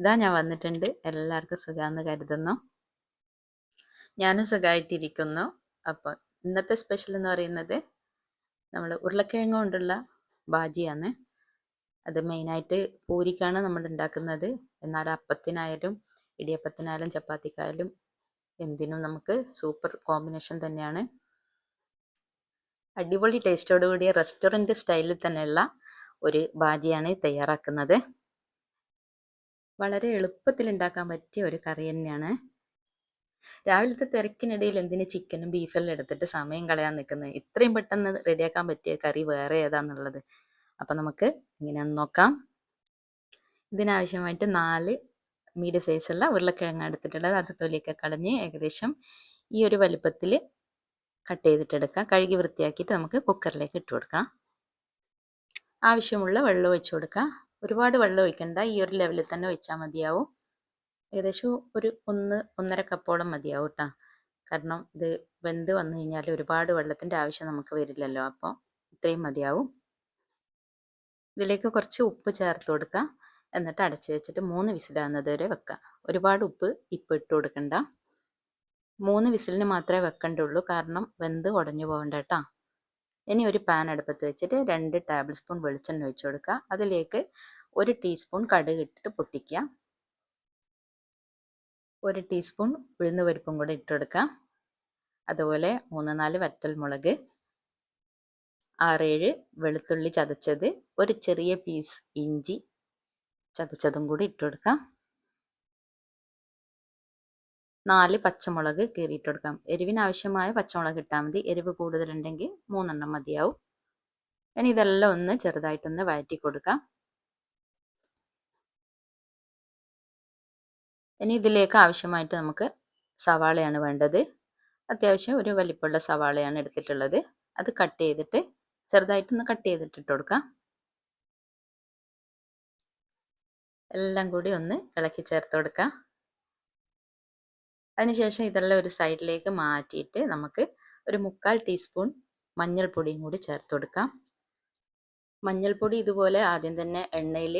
ഇതാ ഞാൻ വന്നിട്ടുണ്ട്. എല്ലാവർക്കും സുഖമെന്ന് കരുതുന്നു. ഞാനും സുഖമായിട്ടിരിക്കുന്നു അപ്പോൾ ഇന്നത്തെ സ്പെഷ്യൽ എന്ന് പറയുന്നത് നമ്മൾ ഉരുളക്കിഴങ്ങ് കൊണ്ടുള്ള ബാജിയാണ് അത് മെയിനായിട്ട് പൂരിക്കാണ് നമ്മൾ ഉണ്ടാക്കുന്നത്. എന്നാൽ അപ്പത്തിനായാലും ഇടിയപ്പത്തിനായാലും ചപ്പാത്തിക്കായാലും എന്തിനും നമുക്ക് സൂപ്പർ കോമ്പിനേഷൻ തന്നെയാണ്. അടിപൊളി ടേസ്റ്റോടുകൂടിയ റെസ്റ്റോറന്റ് സ്റ്റൈലിൽ തന്നെയുള്ള ഒരു ബാജിയാണ് തയ്യാറാക്കുന്നത്. വളരെ എളുപ്പത്തിൽ ഉണ്ടാക്കാൻ പറ്റിയ ഒരു കറി തന്നെയാണ്. രാവിലത്തെ തിരക്കിനിടയിൽ എന്തിന് ചിക്കനും ബീഫെല്ലാം എടുത്തിട്ട് സമയം കളയാൻ നിൽക്കുന്നത് ഇത്രയും പെട്ടെന്ന് റെഡിയാക്കാൻ പറ്റിയ കറി വേറെ ഏതാന്നുള്ളത്? അപ്പം നമുക്ക് ഇങ്ങനെ നോക്കാം. ഇതിനാവശ്യമായിട്ട് നാല് മീഡിയം സൈസുള്ള ഉരുളക്കിഴങ്ങ് എടുത്തിട്ടുള്ളത്. അത് തൊലിയൊക്കെ കളഞ്ഞ് ഏകദേശം ഈ ഒരു വലുപ്പത്തിൽ കട്ട് ചെയ്തിട്ടെടുക്കാം. കഴുകി വൃത്തിയാക്കിയിട്ട് നമുക്ക് കുക്കറിലേക്ക് ഇട്ട് കൊടുക്കാം. ആവശ്യമുള്ള വെള്ളം ഒഴിച്ചു കൊടുക്കാം. ഒരുപാട് വെള്ളം ഒഴിക്കണ്ട. ഈ ഒരു ലെവലിൽ തന്നെ ഒഴിച്ചാൽ മതിയാവും. ഏകദേശം ഒരു ഒന്ന് ഒന്നര കപ്പോളം മതിയാവും കേട്ടോ കാരണം ഇത് വെന്ത് വന്നു കഴിഞ്ഞാൽ ഒരുപാട് വെള്ളത്തിന്റെ ആവശ്യം നമുക്ക് വരില്ലല്ലോ. അപ്പോൾ ഇത്രയും മതിയാവും. ഇതിലേക്ക് കുറച്ച് ഉപ്പ് ചേർത്ത് കൊടുക്കുക എന്നിട്ട് അടച്ച് വെച്ചിട്ട് മൂന്ന് വിസിലാകുന്നത് വരെ വെക്കുക ഒരുപാട് ഉപ്പ് ഇപ്പം ഇട്ട് കൊടുക്കണ്ട. മൂന്ന് വിസിലിന് മാത്രമേ വെക്കണ്ടുള്ളൂ. കാരണം വെന്ത് ഉടഞ്ഞു പോകണ്ട കേട്ടോ ഇനി ഒരു പാൻ അടുപ്പത്ത് വെച്ചിട്ട് രണ്ട് ടേബിൾ സ്പൂൺ വെളിച്ചെണ്ണ ഒഴിച്ചു കൊടുക്കുക. അതിലേക്ക് ഒരു ടീസ്പൂൺ കടുക് ഇട്ടിട്ട് പൊട്ടിക്കുക. ഒരു ടീസ്പൂൺ ഉഴുന്ന് പരിപ്പും കൂടെ ഇട്ട് കൊടുക്കുക. അതുപോലെ മൂന്ന് നാല് വറ്റൽ മുളക്. ആറേഴ് വെളുത്തുള്ളി ചതച്ചത്. ഒരു ചെറിയ പീസ് ഇഞ്ചി ചതച്ചതും കൂടി ഇട്ട് കൊടുക്കാം നാല് പച്ചമുളക് കീറിയിട്ട് കൊടുക്കാം. എരിവിന് ആവശ്യമായ പച്ചമുളക് ഇട്ടാൽ മതി. എരിവ് കൂടുതലുണ്ടെങ്കിൽ മൂന്നെണ്ണം മതിയാവും. ഇനി ഇതെല്ലാം ഒന്ന് ചെറുതായിട്ടൊന്ന് വഴറ്റി കൊടുക്കാം. ഇനി ഇതിലേക്ക് ആവശ്യമായിട്ട് നമുക്ക് സവാളയാണ് വേണ്ടത്. അത്യാവശ്യം ഒരു വലിപ്പമുള്ള സവാളയാണ് എടുത്തിട്ടുള്ളത്. അത് കട്ട് ചെയ്തിട്ട് ചെറുതായിട്ടൊന്ന് കട്ട് ചെയ്തിട്ട് ഇട്ട് കൊടുക്കാം. എല്ലാം കൂടി ഒന്ന് ഇളക്കി ചേർത്ത് കൊടുക്കാം. അതിനുശേഷം ഇതെല്ലാം ഒരു സൈഡിലേക്ക് മാറ്റിയിട്ട് നമുക്ക് ഒരു മുക്കാൽ ടീസ്പൂൺ മഞ്ഞൾപ്പൊടിയും കൂടി ചേർത്ത് കൊടുക്കാം. മഞ്ഞൾപ്പൊടി ഇതുപോലെ ആദ്യം തന്നെ എണ്ണയിൽ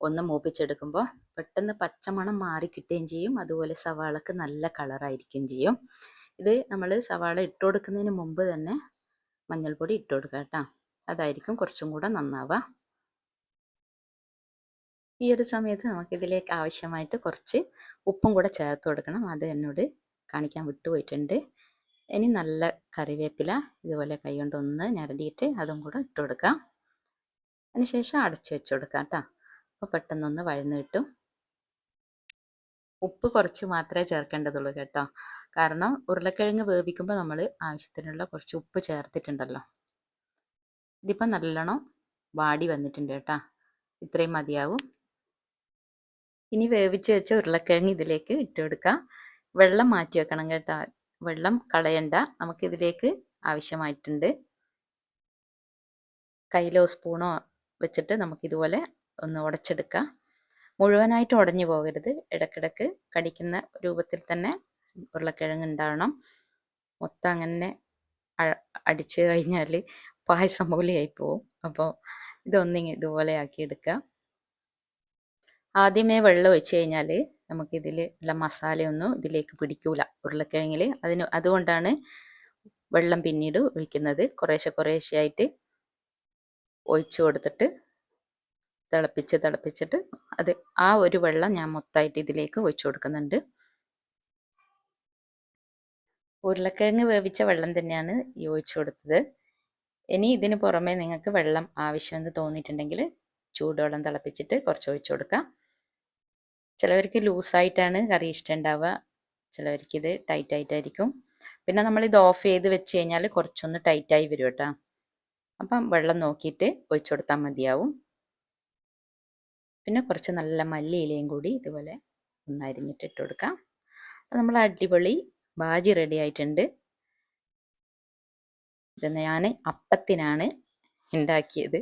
ഒന്ന് മൂപ്പിച്ചെടുക്കുമ്പോൾ പെട്ടെന്ന് പച്ചമണം മാറി കിട്ടുകയും ചെയ്യും. അതുപോലെ സവാളക്ക് നല്ല കളറായിരിക്കുകയും ചെയ്യും. ഇത് നമ്മൾ സവാള ഇട്ട് കൊടുക്കുന്നതിന് മുമ്പ് തന്നെ മഞ്ഞൾപ്പൊടി ഇട്ട് കൊടുക്കുക കേട്ടോ. അതായിരിക്കും കുറച്ചും കൂടെ നന്നാവുക. ഈ ഒരു സമയത്ത് നമുക്കിതിലേക്ക് ആവശ്യമായിട്ട് കുറച്ച് ഉപ്പും കൂടെ ചേർത്ത് കൊടുക്കണം. അത് എന്നോട് കാണിക്കാൻ വിട്ടുപോയിട്ടുണ്ട്. ഇനി നല്ല കറിവേപ്പില ഇതുപോലെ കൈ കൊണ്ടൊന്ന് ഞരടിയിട്ട് അതും കൂടെ ഇട്ട് കൊടുക്കാം. അതിനുശേഷം അടച്ചു വെച്ച് കൊടുക്കാം കേട്ടോ. അപ്പോൾ പെട്ടെന്നൊന്ന് വഴന്ന് കിട്ടും. ഉപ്പ് കുറച്ച് മാത്രമേ ചേർക്കേണ്ടതുള്ളൂ കേട്ടോ. കാരണം ഉരുളക്കിഴങ്ങ് വേവിക്കുമ്പോൾ നമ്മൾ ആവശ്യത്തിനുള്ള കുറച്ച് ഉപ്പ് ചേർത്തിട്ടുണ്ടല്ലോ. ഇതിപ്പോൾ നല്ലോണം വാടി വന്നിട്ടുണ്ട് കേട്ടോ. ഇത്രയും മതിയാവും. ഇനി വേവിച്ച് വെച്ച ഉരുളക്കിഴങ്ങ് ഇതിലേക്ക് ഇട്ട് കൊടുക്കാം. വെള്ളം മാറ്റി വെക്കണം കേട്ടോ. വെള്ളം കളയണ്ട. നമുക്കിതിലേക്ക് ആവശ്യമായിട്ടുണ്ട്. കയ്യിലോ സ്പൂണോ വെച്ചിട്ട് നമുക്കിതുപോലെ ഒന്ന് ഉടച്ചെടുക്കാം. മുഴുവനായിട്ട് ഉടഞ്ഞു പോകരുത്. ഇടക്കിടക്ക് കടിക്കുന്ന രൂപത്തിൽ തന്നെ ഉരുളക്കിഴങ്ങ് ഉണ്ടാവണം. മൊത്തം അങ്ങനെ അടിച്ചു കഴിഞ്ഞാൽ പായസം പോലെയായി പോവും. അപ്പോൾ ഇതൊന്നിങ്ങനെ ഇതുപോലെ ആക്കിയെടുക്കുക ആദ്യമേ വെള്ളം ഒഴിച്ചു കഴിഞ്ഞാൽ നമുക്കിതിൽ ഉള്ള മസാലയൊന്നും ഇതിലേക്ക് പിടിക്കൂല. ഉരുളക്കിഴങ്ങിൽ അതിന് അതുകൊണ്ടാണ് വെള്ളം പിന്നീട് ഒഴിക്കുന്നത്. കുറേശ്ശെ കുറേശ്ശെ ആയിട്ട് ഒഴിച്ചു കൊടുത്തിട്ട് തിളപ്പിച്ച് തിളപ്പിച്ചിട്ട് അത് ആ ഒരു വെള്ളം ഞാൻ മൊത്തമായിട്ട് ഇതിലേക്ക് ഒഴിച്ചു കൊടുക്കുന്നുണ്ട്. ഉരുളക്കിഴങ്ങ് വേവിച്ച വെള്ളം തന്നെയാണ് ഈ ഒഴിച്ചു കൊടുത്തത്. ഇനി ഇതിന് പുറമെ നിങ്ങൾക്ക് വെള്ളം ആവശ്യമെന്ന് തോന്നിയിട്ടുണ്ടെങ്കിൽ ചൂടുവെള്ളം തിളപ്പിച്ചിട്ട് കുറച്ച് ഒഴിച്ചു കൊടുക്കാം. ചിലവർക്ക് ലൂസായിട്ടാണ് കറി ഇഷ്ടം ഉണ്ടാവുക ചിലവർക്ക് ഇത് ടൈറ്റ് ആയിട്ടായിരിക്കും പിന്നെ നമ്മൾ ഇത് ഓഫ് ചെയ്ത് വെച്ച് കഴിഞ്ഞാൽ കുറച്ചൊന്ന് ടൈറ്റായി വരും കേട്ടോ. അപ്പം വെള്ളം നോക്കിയിട്ട് ഒഴിച്ചു കൊടുത്താൽ മതിയാവും. പിന്നെ കുറച്ച് നല്ല മല്ലി ഇലയും കൂടി ഇതുപോലെ ഒന്നരിഞ്ഞിട്ട് ഇട്ട് കൊടുക്കാം. അപ്പം നമ്മൾ അടിപൊളി ബാജി റെഡി ആയിട്ടുണ്ട്. ഇത് ഞാൻ അപ്പത്തിനാണ് ഉണ്ടാക്കിയത്.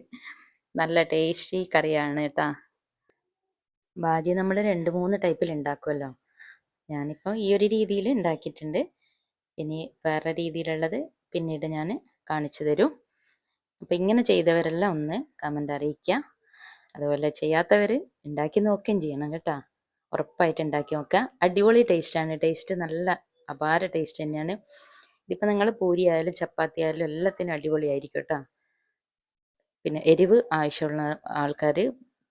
നല്ല ടേസ്റ്റി കറിയാണ് കേട്ടോ. ബാജി നമ്മൾ രണ്ട് മൂന്ന് ടൈപ്പിൽ ഉണ്ടാക്കുമല്ലോ ഞാനിപ്പോൾ ഈ ഒരു രീതിയിൽ ഉണ്ടാക്കിയിട്ടുണ്ട് ഇനി വേറെ രീതിയിലുള്ളത് പിന്നീട് ഞാൻ കാണിച്ചു തരും. അപ്പം ഇങ്ങനെ ചെയ്തവരെല്ലാം ഒന്ന് കമന്റ് അറിയിക്കുക അതുപോലെ ചെയ്യാത്തവർ ഉണ്ടാക്കി നോക്കുകയും ചെയ്യണം കേട്ടോ. ഉറപ്പായിട്ട് ഉണ്ടാക്കി നോക്കുക അടിപൊളി ടേസ്റ്റാണ്. ടേസ്റ്റ് നല്ല അപാര ടേസ്റ്റ് തന്നെയാണ്. ഇതിപ്പോൾ നിങ്ങൾ പൂരി ആയാലും ചപ്പാത്തി ആയാലും എല്ലാത്തിനും അടിപൊളിയായിരിക്കും കേട്ടോ. പിന്നെ എരിവ് ആവശ്യമുള്ള ആൾക്കാർ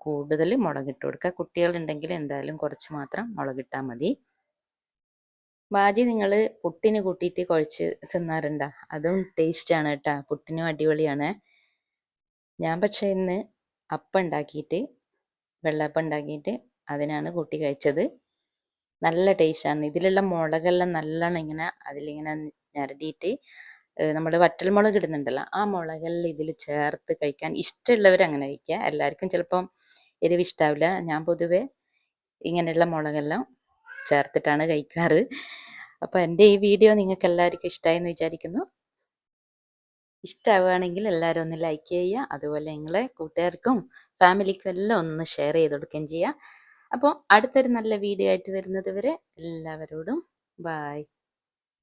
കൂടുതൽ മുളകിട്ട് കൊടുക്കുക. കുട്ടികളുണ്ടെങ്കിൽ എന്തായാലും കുറച്ച് മാത്രം മുളകിട്ടാൽ മതി. ബാജി നിങ്ങൾ പുട്ടിന് കൂട്ടിയിട്ട് കുഴച്ച് തിന്നാറുണ്ടോ? അതും ടേസ്റ്റാണ് കേട്ടോ. പുട്ടിനും അടിപൊളിയാണ്. ഞാൻ പക്ഷേ ഇന്ന് അപ്പം ഉണ്ടാക്കിയിട്ട് വെള്ളപ്പം ഉണ്ടാക്കിയിട്ട് അതിനാണ് കൂട്ടി കഴിച്ചത്. നല്ല ടേസ്റ്റാണ് ഇതിലുള്ള മുളകെല്ലാം നല്ലോണം ഇങ്ങനെ അതിലിങ്ങനെ ഞരടിയിട്ട് നമ്മൾ വറ്റൽമുളക് ഇടുന്നുണ്ടല്ലോ ആ മുളകെല്ലാം ഇതിൽ ചേർത്ത് കഴിക്കാൻ ഇഷ്ടമുള്ളവർ അങ്ങനെ കഴിക്കുക. എല്ലാവർക്കും ചിലപ്പം എരിവ് ഇഷ്ടാവില്ല. ഞാൻ പൊതുവേ ഇങ്ങനെയുള്ള മുളകെല്ലാം ചേർത്തിട്ടാണ് കഴിക്കാറ്. അപ്പോൾ എന്റെ ഈ വീഡിയോ നിങ്ങൾക്ക് എല്ലാവർക്കും ഇഷ്ടമായെന്ന് വിചാരിക്കുന്നു. ഇഷ്ടമാവുകയാണെങ്കിൽ എല്ലാവരും ഒന്ന് ലൈക്ക് ചെയ്യുക. അതുപോലെ നിങ്ങളെ കൂട്ടുകാർക്കും ഫാമിലിക്കും എല്ലാം ഒന്ന് ഷെയർ ചെയ്ത് കൊടുക്കുകയും ചെയ്യുക. അപ്പോൾ അടുത്തൊരു നല്ല വീഡിയോ ആയിട്ട് വരുന്നത് വരെ എല്ലാവരോടും ബായ്